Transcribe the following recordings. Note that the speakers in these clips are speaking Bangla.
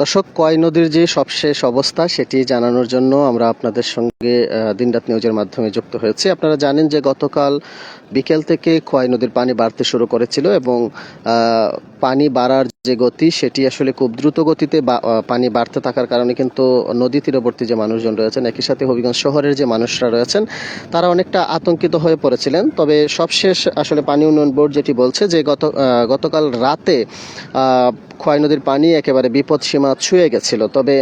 দর্শক, কয় নদীর যে সবশেষ অবস্থা সেটি জানানোর জন্য আমরা আপনাদের সঙ্গে দিনরাত নিউজের মাধ্যমে যুক্ত হয়েছি। আপনারা জানেন যে গতকাল বিকেল থেকে খোয়াই নদীর পানি বাড়তে শুরু করেছিল এবং পানি বাড়ার যে গতি সেটি আসলে খুব দ্রুত গতিতে পানি বাড়তে থাকার কারণে কিন্তু নদী তীরবর্তী যে মানুষজন রয়েছেন, একই সাথে হবিগঞ্জ শহরের যে মানুষরা রয়েছেন, তারা অনেকটা আতঙ্কিত হয়ে পড়েছিলেন। তবে সবশেষ আসলে পানি উন্নয়ন বোর্ড যেটি বলছে যে গত গতকাল রাতে খোয়াই নদীর পানি একেবারে বিপদ সীমা ছুঁয়ে গেছিল। তবে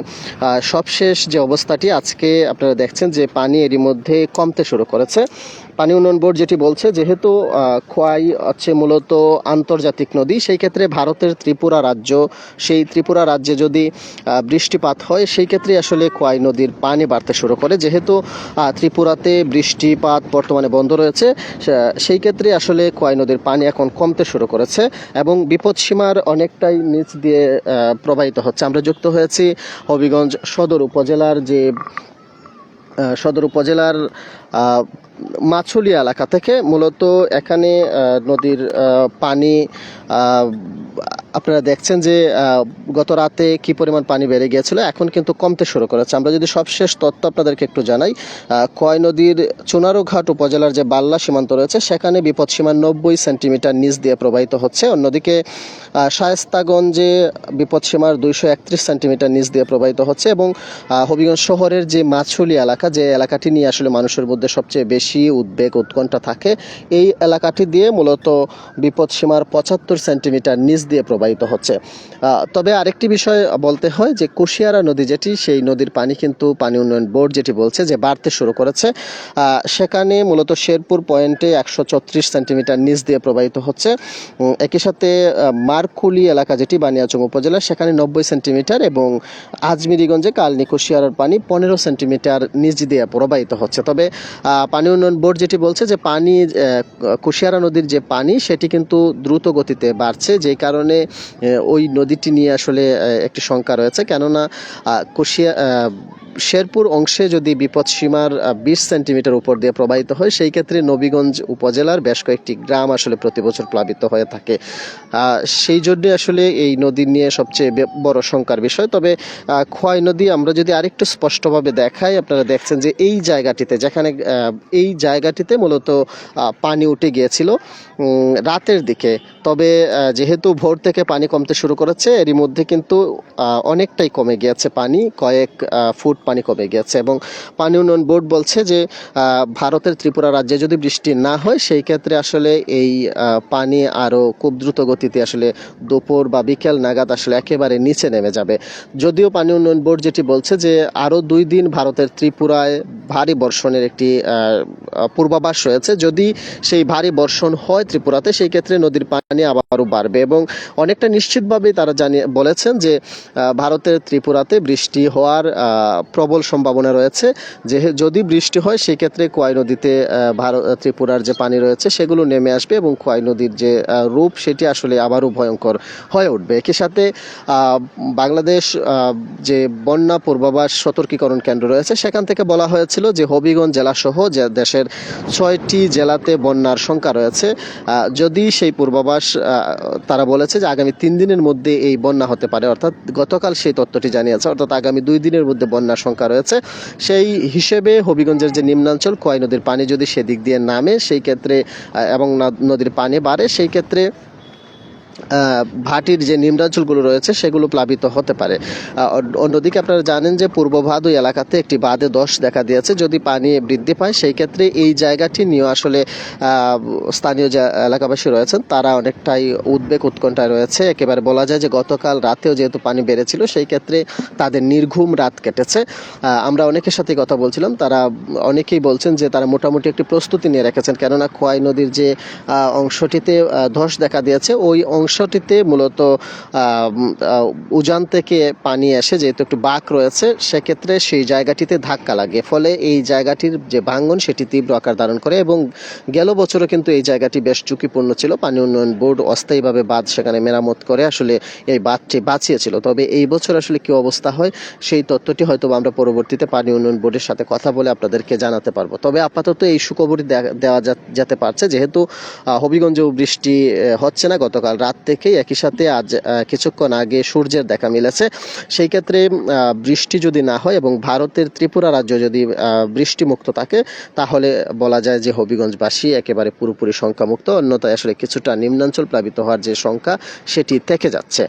সবশেষ যে অবস্থাটি আজকে আপনারা দেখছেন যে পানি এরই মধ্যে কমতে শুরু করেছে। পানি উন্নয়ন বোর্ড যেটি বলছে, যেহেতু খোয়াই হচ্ছে মূলত আন্তর্জাতিক নদী, সেই ক্ষেত্রে ভারতের ত্রিপুরা রাজ্য, সেই ত্রিপুরা রাজ্যে যদি বৃষ্টিপাত হয়, সেই ক্ষেত্রে আসলে খোয়াই নদীর পানি বাড়তে শুরু করে। যেহেতু ত্রিপুরাতে বৃষ্টিপাত বর্তমানে বন্ধ রয়েছে সেই ক্ষেত্রে আসলে খোয়াই নদীর পানি এখন কমতে শুরু করেছে এবং বিপদসীমার অনেকটাই নিচ দিয়ে প্রবাহিত হচ্ছে। আমরা যুক্ত হয়েছি হবিগঞ্জ সদর উপজেলার যে সদর উপজেলার আহ, মাছুলিয়া এলাকা থেকে মূলত এখানে নদীর পানি আপনারা দেখছেন যে গত রাতে কি পরিমাণ পানি বেড়ে গিয়েছিল এখন কিন্তু কমতে শুরু করেছে। আমরা যদি সবশেষ তথ্য আপনাদেরকে একটু জানাই কয় নদীর চুনারুঘাট উপজেলার যে বাল্লা সীমান্ত রয়েছে সেখানে বিপদসীমা নব্বই সেন্টিমিটার নিচ দিয়ে প্রবাহিত হচ্ছে। অন্যদিকে শায়েস্তাগঞ্জে বিপদসীমার দুইশো একত্রিশ সেন্টিমিটার নিচ দিয়ে প্রবাহিত হচ্ছে এবং হবিগঞ্জ শহরের যে মাছুলি এলাকা যে এলাকাটি নিয়ে আসলে মানুষের মধ্যে সবচেয়ে বেশি উদ্বেগ, উৎকণ্ঠা থাকে। এই এলাকাটি দিয়ে মূলত বিপদসীমার পঁচাত্তর সেন্টিমিটার নিচ দিয়ে প্রবাহিত হচ্ছে। তবে আরেকটি বিষয় বলতে হয় যে কুশিয়ারা নদী যেটি, সেই নদীর পানি কিন্তু পানি উন্নয়ন বোর্ড যেটি বলছে যে বাড়তে শুরু করেছে। সেখানে মূলত শেরপুর পয়েন্টে একশো চৌত্রিশ সেন্টিমিটার নিচ দিয়ে প্রবাহিত হচ্ছে। একই সাথে মারকুলি এলাকা যেটি, বানিয়াচং উপজেলা সেখানে নব্বই সেন্টিমিটার এবং আজমিরিগঞ্জে কালনি কুশিয়ারার পানি পনেরো সেন্টিমিটার নিচ দিয়ে প্রবাহিত হচ্ছে। তবে পানি উন্নয়ন বোর্ড যেটি বলছে যে পানি কুশিয়ারা নদীর যে পানি, সেটি কিন্তু দ্রুত গতিতে বাড়ছে। যেই কারণে ওই নদীটি নিয়ে আসলে একটি শঙ্কা রয়েছে। কেননা কুশিয়া শেরপুর অংশে যদি বিপদ সীমার বিশ সেন্টিমিটার উপর দিয়ে প্রবাহিত হয়, সেই ক্ষেত্রে নবীগঞ্জ উপজেলার বেশ কয়েকটি গ্রাম আসলে প্রতি বছর প্লাবিত হয়ে থাকে। সেই জন্য আসলে এই নদী নিয়ে সবচেয়ে বড় শঙ্কার বিষয়। তবে খোয়াই নদী আমরা যদি আরেকটু স্পষ্টভাবে দেখাই, আপনারা দেখছেন যে এই জায়গাটিতে, যেখানে এই জায়গাটিতে মূলত পানি উঠে গিয়েছিল রাতের দিকে। তবে যেহেতু ভোর থেকে পানি কমতে শুরু করেছে, এরই মধ্যে কিন্তু অনেকটাই কমে গিয়েছে পানি, কয়েক ফুট পানি কমে গিয়েছে। এবং পানি উন্নয়ন বোর্ড বলছে যে ভারতের ত্রিপুরা রাজ্যে যদি বৃষ্টি না হয়, সেই ক্ষেত্রে আসলে এই পানি আরও খুব দ্রুত গতিতে আসলে দুপুর বা বিকেল নাগাদ আসলে একেবারে নিচে নেমে যাবে। যদিও পানি উন্নয়ন বোর্ড যেটি বলছে যে আরও দুই দিন ভারতের ত্রিপুরায় ভারী বর্ষণের একটি আহ, পূর্বাভাস রয়েছে। যদি সেই ভারী বর্ষণ হয় ত্রিপুরাতে সেই ক্ষেত্রে নদীর পানি আবারও বাড়বে এবং অনেকটা নিশ্চিতভাবেই তারা জানিয়ে বলেছেন যে ভারতের ত্রিপুরাতে বৃষ্টি হওয়ার প্রবল সম্ভাবনা রয়েছে। যে যদি বৃষ্টি হয় সেই ক্ষেত্রে কোয়াই নদীতে ভারত ত্রিপুরার যে পানি রয়েছে সেগুলো নেমে আসবে এবং কোয়াই নদীর যে রূপ সেটি আসলে আবারও ভয়ঙ্কর হয়ে উঠবে। একই সাথে বাংলাদেশ যে বন্যা পূর্বাভাস সতর্কীকরণ কেন্দ্র রয়েছে সেখান থেকে বলা হয়েছিল যে হবিগঞ্জ জেলা সহ যে দেশের ছয়টি জেলাতে বন্যার শঙ্কা রয়েছে। যদি সেই পূর্বাভাস তারা বলেছে যে আগামী তিন দিনের মধ্যে এই বন্যা হতে পারে, অর্থাৎ গতকাল সেই তথ্যটি জানিয়েছে, অর্থাৎ আগামী দুই দিনের মধ্যে বন্যার শঙ্কা রয়েছে। সেই হিসেবে হবিগঞ্জের যে নিম্নাঞ্চল কয় নদীর পানি যদি সেদিক দিয়ে নামে, সেই ক্ষেত্রে এবং নদীর পানি বাড়ে, সেই ক্ষেত্রে ভাটির যে নিম্নাঞ্চলগুলো রয়েছে, সেগুলো প্লাবিত হতে পারে। অন্যদিকে আপনারা জানেন যে পূর্ব ভাদুই এলাকাতে একটি বাদে দশ দেখা দিয়েছে, যদি পানি বৃদ্ধি পায়, সেই ক্ষেত্রে এই জায়গাটি নিয়ে আসলে স্থানীয় যে এলাকাবাসী রয়েছেন, তারা অনেকটাই উদ্বেগ উৎকণ্ঠায় রয়েছে। একেবারে বলা যায় যে গতকাল রাতেও যেহেতু পানি বেড়েছিল, সেই ক্ষেত্রে তাদের নির্ঘুম রাত কেটেছে। আমরা অনেকের সাথে কথা বলছিলাম, তারা অনেকেই বলছেন যে তারা মোটামুটি একটি প্রস্তুতি নিয়ে রেখেছেন, কেননা খোয়াই নদীর যে অংশটিতে ধস দেখা দিয়েছে, ওই অংশটিতে মূলত উজান থেকে পানি এসে যেহেতু একটু বাঁক রয়েছে, সেক্ষেত্রে সেই জায়গাটিতে ধাক্কা লাগে। ফলে এই জায়গাটির যে ভাঙ্গন, সেটি তীব্র আকার ধারণ করে এবং গেল বছরও কিন্তু এই জায়গাটি বেশ ঝুঁকিপূর্ণ ছিল। পানি উন্নয়ন বোর্ড অস্থায়ীভাবে বাঁধ সেখানে মেরামত করে আসলে এই বাঁধটি বাঁচিয়েছিল। তবে এই বছর আসলে কি অবস্থা হয়, সেই তথ্যটি হয়তো আমরা পরবর্তীতে পানি উন্নয়ন বোর্ডের সাথে কথা বলে আপনাদেরকে জানাতে পারব। তবে আপাতত এই সুখবরই দেওয়া যেতে পারছে। যেহেতু হবিগঞ্জেও বৃষ্টি হচ্ছে না। গতকাল রাত রাত থেকেই একই সাথে আজ কিছুক্ষণ আগে সূর্যের দেখা মিলেছে। সেই ক্ষেত্রে বৃষ্টি যদি না হয় এবং ভারতের ত্রিপুরা রাজ্য যদি বৃষ্টিমুক্ত থাকে, তাহলে বলা যায় যে হবিগঞ্জবাসী একেবারে পুরোপুরি সংখ্যামুক্ত অন্যথায় আসলে কিছুটা নিম্নাঞ্চল প্লাবিত হওয়ার যে সংখ্যা সেটি থেকে যাচ্ছে।